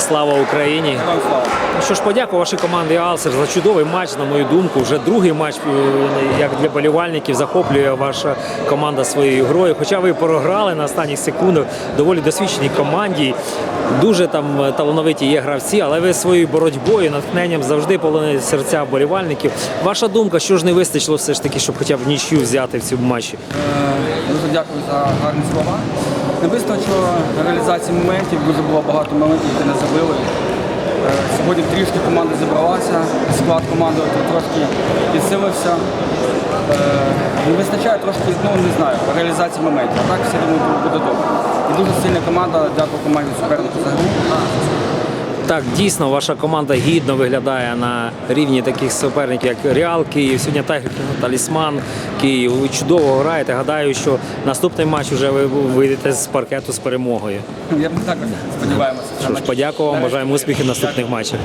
Слава Україні! Ну Що ж, подякую вашій команді Алсер за чудовий матч, на мою думку. Вже другий матч, е, як для болівальників, захоплює ваша команда своєю грою. Хоча ви програли на останніх секундах доволі досвідченій команді. Дуже там талановиті є гравці, але ви своєю боротьбою, натхненням завжди полонили серця вболівальників. Ваша думка, що ж не вистачило все ж таки, щоб хоча б нічю взяти в цьому матчі? Е, Дуже дякую за гарні слова. Не вистачило реалізації моментів, дуже було багато моментів, які не забили. Е, Сьогодні трішки команда зібралася, склад команди трошки підсилився. Е, Не вистачає трошки, ну не знаю, реалізації моментів. А так все думаю, буде добре. І дуже сильна команда, дякую команді супернику за гру. Так, дійсно, ваша команда гідно виглядає на рівні таких суперників, як Реал Київ, сьогодні Талісман Київ. Ви чудово граєте. Гадаю, що наступний матч вже ви вийдете з паркету з перемогою. Я ми також сподіваємося. Що ж, подякую вам, бажаємо успіхів в наступних матчах.